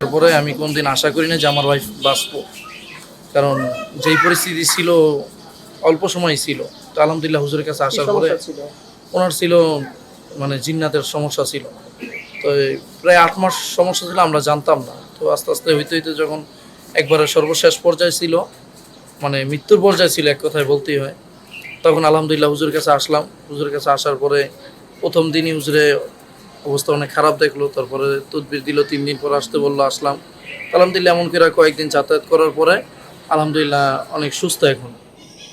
তারপরে আমি কোনদিন আশা করি না যে আমার ওয়াইফ বাঁচবো। কারণ যেই পরিস্থিতি ছিল অল্প সময় ছিল। তো আলহামদুলিল্লাহ হুজুরের কাছে আসার পরে ওনার ছিল মানে জিন্নাতের সমস্যা ছিল। তো প্রায় আট মাস সমস্যা ছিল আমরা জানতাম না। তো আস্তে আস্তে হইতে হইতে যখন একবারে সর্বশেষ পর্যায়ে ছিল মানে মৃত্যুর পর্যায়ে ছিল এক কথায় বলতেই হয় তখন আলহামদুলিল্লাহ হুজুরের কাছে আসলাম। হুজুরের কাছে আসার পরে প্রথম দিনই হুজুরে অবস্থা অনেক খারাপ দেখল। তারপরে তদবির দিল, তিন দিন পর আসতে বলল, আসলাম। আলহামদুলিল্লাহ এমন করে কয়েকদিন যাতায়াত করার পরে আলহামদুলিল্লাহ অনেক সুস্থ এখন।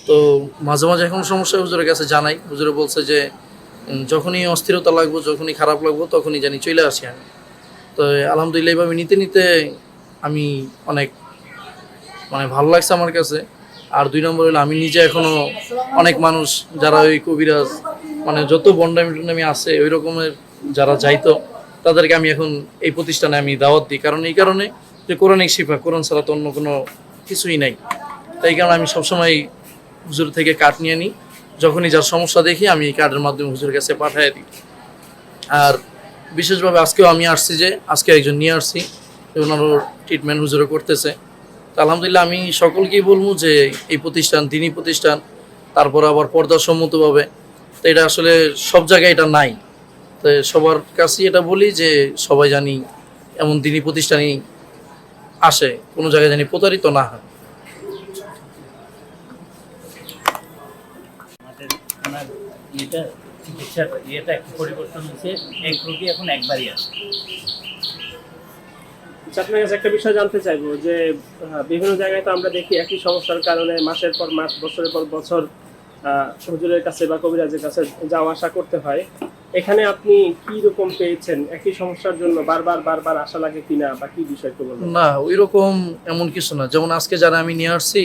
তো মাঝে মাঝে এখন সমস্যা হুজুরের কাছে জানাই। হুজুরে বলছে যে যখনই অস্থিরতা লাগবো, যখনই খারাপ লাগবো, তখনই জানি চলে আসি আমি। তো আলহামদুলিল্লাহ এইভাবে নিতে নিতে আমি অনেক মানে ভালো লাগছে আমার কাছে। আর দুই নম্বর হলো, আমি নিজে এখনও অনেক মানুষ, যারা ওই কবিরাজ মানে যত বন্ডামি টন্ডামি আছে, ওই রকমের যারা যাইতো, তাদেরকে আমি এখন এই প্রতিষ্ঠানে আমি দাওয়াত দিই। কারণ এই কারণে যে কোরআনিক শিফা, কোরআন ছাড়া তো অন্য কোনো কিছুই নাই। তাই কারণে আমি সবসময় হুজুর থেকে কাঠ নিয়ে নিই। যখনই যার সমস্যা দেখি, আমি এই কার্ডের মাধ্যমে হুজুরের কাছে পাঠিয়ে দিই। আর বিশেষভাবে আজকেও আমি আসছি যে, আজকে একজন নিয়ে আসছি ওনারও ট্রিটমেন্ট হুজুরে করতেছে। আলহামদুলিল্লাহ আমি সকলকেই বলব যে এই প্রতিষ্ঠান দিনই প্রতিষ্ঠান, তারপর আবার পর্দাসম্মতভাবে। তো এটা আসলে সব জায়গায় এটা নাই। তো সবার কাছেই এটা বলি যে সবাই জানি এমন দিনই প্রতিষ্ঠানই আসে, কোনো জায়গায় জানি প্রতারিত না হয়। চিকিৎসার ইয়েটা একটু পরিবর্তন হয়েছে, এক রোগী এখন একবারই আসে আপনার কাছে একটা বিষয় জানতে চাইব যে বিভিন্ন জায়গায় তো আমরা দেখি একই সমস্যার কারণে মাসের পর মাস, বছরের পর বছর হুজুরের কাছে বা কবিরাজের কাছে যাওয়া আসা করতে হয়। এখানে আপনি কি রকম পেয়েছেন? একই সমস্যার জন্য বারবার বারবার আশা লাগে কিনা বা কি বিষয় বলবেন? না ওই রকম এমন কিছু না। যেমন আজকে যারা আমি নিয়ে আসছি,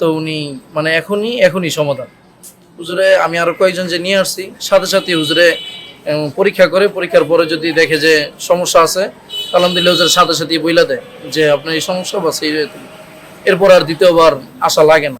তো উনি মানে এখনই এখনই সমাধান। হুজুরে, আমি আরও কয়েকজন যে নিয়ে আসছি, সাথে সাথে হুজুরে পরীক্ষা করে, পরীক্ষার পরে যদি দেখে যে সমস্যা আছে কালাম দিলে ওদের সাথে সাথে বইলা দেয় যে আপনার এই সমস্যা বা সেই এরপর আর দ্বিতীয়বার আশা লাগে না।